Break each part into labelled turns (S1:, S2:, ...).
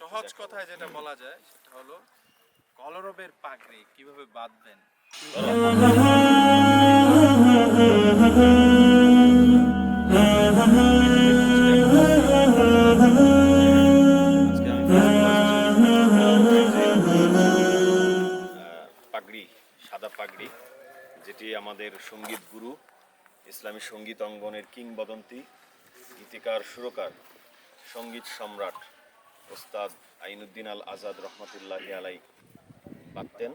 S1: সহজ কথায় যেটা বলা যায়, সেটা হলো কলরবের পাগড়ি কীভাবে বাঁধবেন?
S2: পাগড়ি, সাদা পাগড়ি, যেটি আমাদের সংগীত গুরু, ইসলামী সংগীত অঙ্গনের কিংবদন্তি, গীতিকার, সুরকার, সংগীত সম্রাট ওস্তাদ আইনুদ্দিন আল আজাদ রহমতুল্লাহ আলাই বাঁধতেন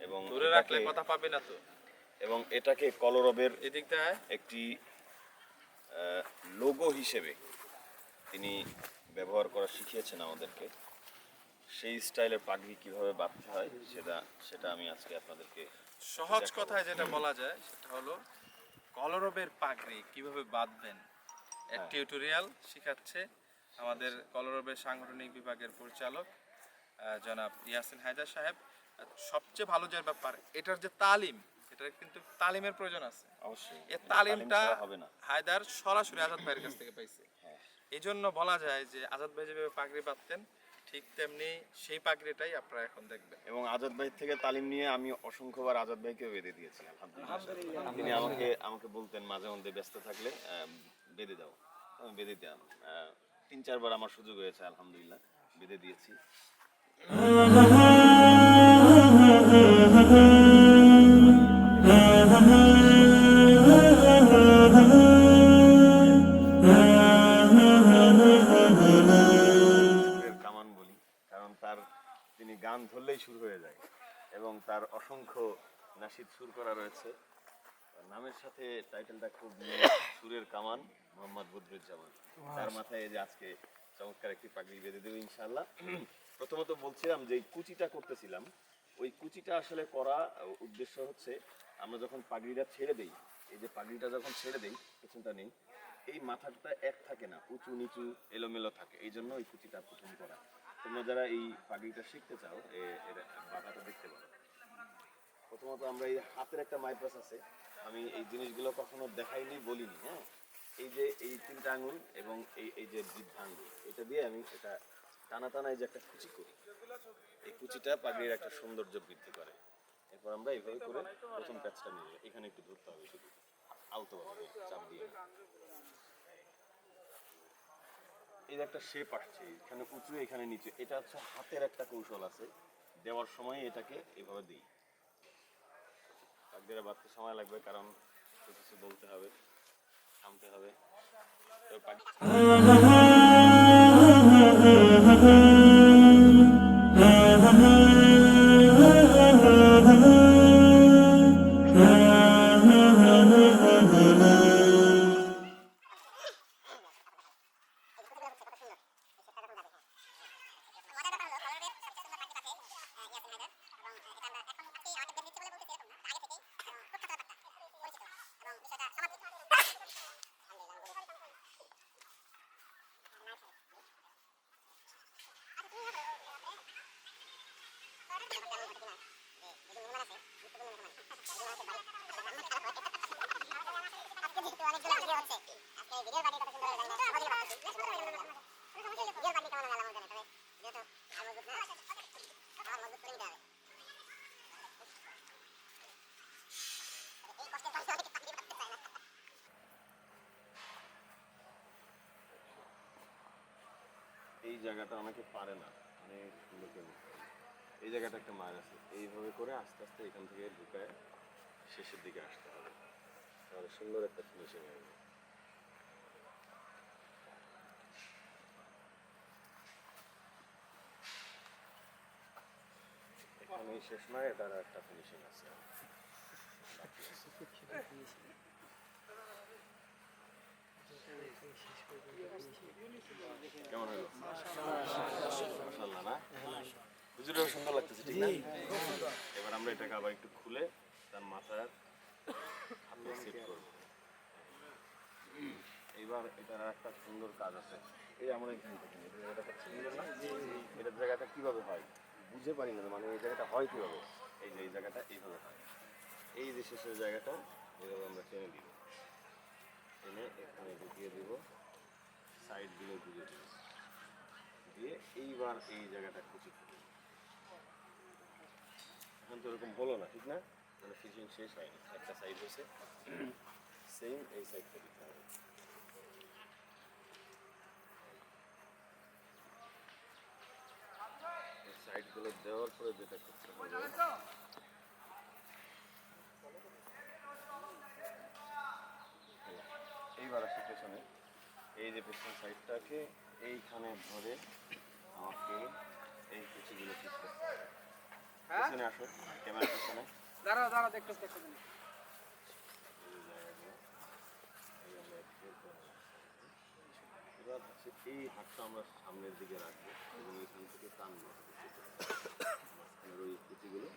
S2: এবং
S1: ধরে রাখলে কথা পাবে না তো।
S2: এবং এটাকে কলরবের
S1: এদিক দেয়।
S2: একটি লোগো হিসেবে তিনি ব্যবহার করা শিখিয়েছেন আমাদেরকে। সেই স্টাইলের পাগড়ি কীভাবে বাঁধতে হয় সেটা সেটা আমি আজকে আপনাদেরকে
S1: সহজ কথায় যেটা বলা যায় সেটা হলো কলরবের পাগড়ি কীভাবে বাঁধবেন?
S2: হ্যাঁ।
S1: টিউটোরিয়াল শেখাচ্ছে আমাদের কলরবের সাংগঠনিক বিভাগের পরিচালক জনাব ইয়াসিন হায়দার সাহেব। সবচেয়ে ভালো যে ব্যাপার এটার যে তালিম এটার কিন্তু তালিমের প্রয়োজন আছে।
S2: অবশ্যই।
S1: এর তালিমটা হায়দার সরাসরি আজাদ ভাইয়ের কাছ থেকে পাইছে।
S2: হ্যাঁ।
S1: এই জন্য বলা যায় যে আজাদ ভাই যেভাবে পাগড়ি বাঁধতেন ঠিক তেমনি সেই পাগড়িটাই আপনারা এখন দেখবেন।
S2: এবং আজাদ ভাই থেকে তালিম নিয়ে আমি অসংখ্যবার আজাদ ভাইকে বেঁধে দিয়েছি আলহামদুলিল্লাহ। তিনি আমাকে আমাকে বলতেন মাঝে মধ্যে ব্যস্ত থাকলে বেঁধে দাও। আমি বেঁধে দিতাম। তিন চারবার আমার সুযোগ হয়েছে, আলহামদুলিল্লাহ, বেঁধে দিয়েছি। কামান বলি, কারণ তার তিনি গান ধরলেই শুরু হয়ে যায়, এবং তার অসংখ্য নাসিদ সুর করা রয়েছে। নামের সাথে টাইটেলটা খুব সুরের কামান মোহাম্মদ বদরুজ্জামান। তার মাথায় যে আজকে চমৎকার একটি পাগড়ি বেঁধে দেবো ইনশাল্লাহ প্রথমত বলছিলাম যে কুচিটা করতেছিলাম ওই কুচিটা আসলে করা উদ্দেশ্য হচ্ছে আমরা যখন পাগড়িটা ছেড়ে দেই এই যে পাগড়িটা যখন ছেড়ে দেই পেছনটা নেই এই মাথাটা এক থাকে না উঁচু নিচু এলোমেলো থাকে এই জন্য এই কুচিটা প্রথম করা। তোমরা যারা এই পাগড়িটা শিখতে চাও এর বাধাটা দেখতে পারো। প্রথমত আমরা এই হাতের একটা মাইপ্রাস আছে আমি এই জিনিসগুলো কখনো দেখাইনি, বলিনি হ্যাঁ? এই যে এই তিনটা আঙুল এবং এই এই যে বৃদ্ধ আঙুল এটা দিয়ে আমি এটা টানা টানা এই যে একটা কুচি করি। এই কুচিটা পাগড়ির একটা সৌন্দর্য বৃদ্ধি করে। এরপর আমরা এইভাবে করে প্রথম প্যাচটা নিয়ে এখানে একটু ধরতে হবে শুধু। আলতো ভাবে চাপ দিয়ে। যে একটা শেপ আসছে, এখানে উঁচু, এখানে নিচু। এটা হচ্ছে হাতের একটা কৌশল আছে। দেওয়ার সময় এটাকে এভাবে দিই। পাগড়িটা বাড়তে সময় লাগবে কারণ কিছু বলতে হবে থামতে হবে। তো এই জায়গাটা অনেকে পারে না। অনেক লোকের এই জায়গাটা একটা মার আছে। এইভাবে করে আস্তে আস্তে এখান থেকে ঢুকায় শেষের দিকে আসতে হবে। তাহলে সুন্দর একটা ফিনিশিং আসবে এখানেই শেষ নয় এটার একটা ফিনিশিং আছে। কেমন হলো? মাশাআল্লাহ না? হুজুরেও সুন্দর লাগতেছে ঠিক না? এবার আমরা এটাকে আবার একটু খুলে তার মাথার এইবার এটার একটা সুন্দর কাজ আছে। এই আমরা এখান থেকে এটার জায়গাটা কীভাবে হয়? বুঝতে পারি না মানে এই জায়গাটা হয় কীভাবে? এই যে এই জায়গাটা এইভাবে হয়। এই যে শেষের জায়গাটা এইভাবে আমরা টেনে দিব টেনে এখানে ঢুকিয়ে দিব সাইডগুলো বুঝে দিব। দিয়ে এইবার এই জায়গাটা কুচি এখন তো এরকম হলো না, ঠিক না? মানে ফিশিং শেষ হয়নি একটা সাইড হয়েছে সেম এই সাইডটা দিতে হবে সাইডগুলো দেওয়ার পরে যেটা করতে হবে এইবার আসি পেছনে এই যে পেছন সাইডটাকে এইখানে ধরে আমাকে এই কুচিগুলো ঠিক করতে হবে পেছনে আসো ক্যামেরা পেছনে
S3: দাঁড়াও দাঁড়া দেখতে দেখতে
S2: এই হাতটা আমরা সামনের দিকে রাখব এবং এখান থেকে টান ওই কুচিগুলো